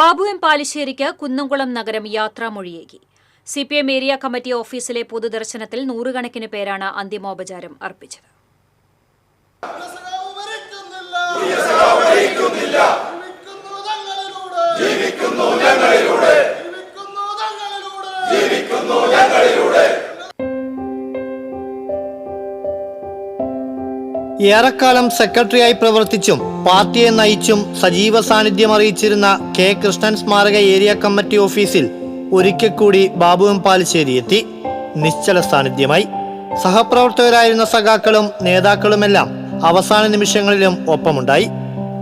Babu M പാലിശ്ശേരിക്ക് കുന്നംകുളം നഗരം യാത്രാമൊഴിയേകി. C P M area committee ഓഫീസിലെ പൊതുദർശനത്തിൽ നൂറുകണക്കിന് പേരാണ് അന്തിമോപചാരം അർപ്പിച്ചത്. ജീവിക്കുന്നു ഞങ്ങളിലൂടെ. ഏറെക്കാലം സെക്രട്ടറിയായി പ്രവർത്തിച്ചും പാർട്ടിയെ നയിച്ചും സജീവ സാന്നിധ്യം അറിയിച്ചിരുന്ന കെ. കൃഷ്ണൻ സ്മാരക ഏരിയ കമ്മിറ്റി ഓഫീസിൽ ഒരിക്കൽ കൂടി ബാബു എം പാലിശ്ശേരി എത്തി. നിശ്ചല സാന്നിധ്യമായി. സഹപ്രവർത്തകരായിരുന്ന സഖാക്കളും നേതാക്കളുമെല്ലാം അവസാന നിമിഷങ്ങളിലും ഒപ്പമുണ്ടായി.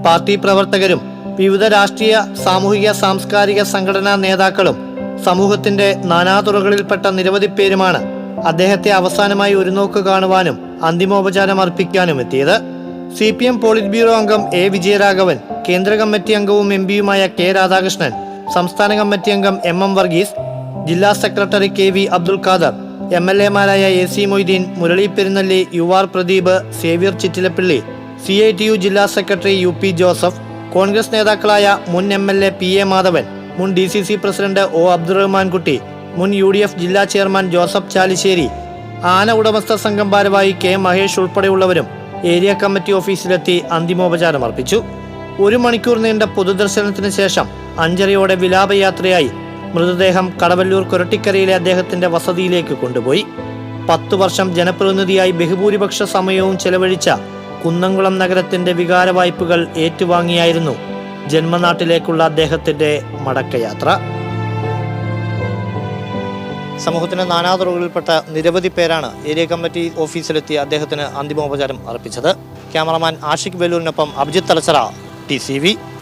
പാർട്ടി പ്രവർത്തകരും വിവിധ രാഷ്ട്രീയ സാമൂഹിക സാംസ്കാരിക സംഘടനാ നേതാക്കളും സമൂഹത്തിന്റെ നാനാതുറകളിൽപ്പെട്ട നിരവധി പേരുമാണ് അദ്ദേഹത്തെ അവസാനമായി ഒരു നോക്ക് കാണുവാനും അന്തിമോപചാരം അർപ്പിക്കാനും എത്തിയത് C P M polit bureau അംഗം എ വിജയരാഘവൻ കേന്ദ്ര കമ്മിറ്റി അംഗവും എം പിയുമായ കെ രാധാകൃഷ്ണൻ സംസ്ഥാന കമ്മിറ്റി അംഗം എം എം വർഗീസ് ജില്ലാ secretary K V Abdul Khader M L എമാരായ A C Moideen Murali Perunnelli U R Pradeep Xavier Chittilappilly C I T U ജില്ലാ secretary U P Joseph Congress നേതാക്കളായ മുൻ M L A P A Madhavan മുൻ D C C president O Abdurahmankutty മുൻ U D F ജില്ലാ chairman Joseph Chalissery ആന ഉടമസ്ഥ സംഘം ഭാരവാഹി കെ മഹേഷ് ഉൾപ്പെടെയുള്ളവരും ഏരിയ കമ്മിറ്റി ഓഫീസിലെത്തി അന്തിമോപചാരം അർപ്പിച്ചു. ഒരു മണിക്കൂർ നീണ്ട പൊതുദർശനത്തിന് ശേഷം അഞ്ചരയോടെ വിലാപയാത്രയായി മൃതദേഹം കടവല്ലൂർ കുരട്ടിക്കരയിലെ അദ്ദേഹത്തിന്റെ വസതിയിലേക്ക് കൊണ്ടുപോയി. പത്തു വർഷം ജനപ്രതിനിധിയായി ബഹുഭൂരിപക്ഷ സമയവും ചെലവഴിച്ച കുന്നംകുളം നഗരത്തിന്റെ വികാര വായ്പകൾ ഏറ്റുവാങ്ങിയായിരുന്നു ജന്മനാട്ടിലേക്കുള്ള അദ്ദേഹത്തിന്റെ മടക്കയാത്ര. സമൂഹത്തിന്റെ നാനാതുറകളിൽപ്പെട്ട നിരവധി പേരാണ് ഏരിയ കമ്മിറ്റി ഓഫീസിലെത്തി അദ്ദേഹത്തിന് അന്തിമോപചാരം അർപ്പിച്ചത്. ക്യാമറമാൻ ആഷിഖ് വെല്ലൂരിനൊപ്പം അഭിജിത്ത് തലച്ചറ ടി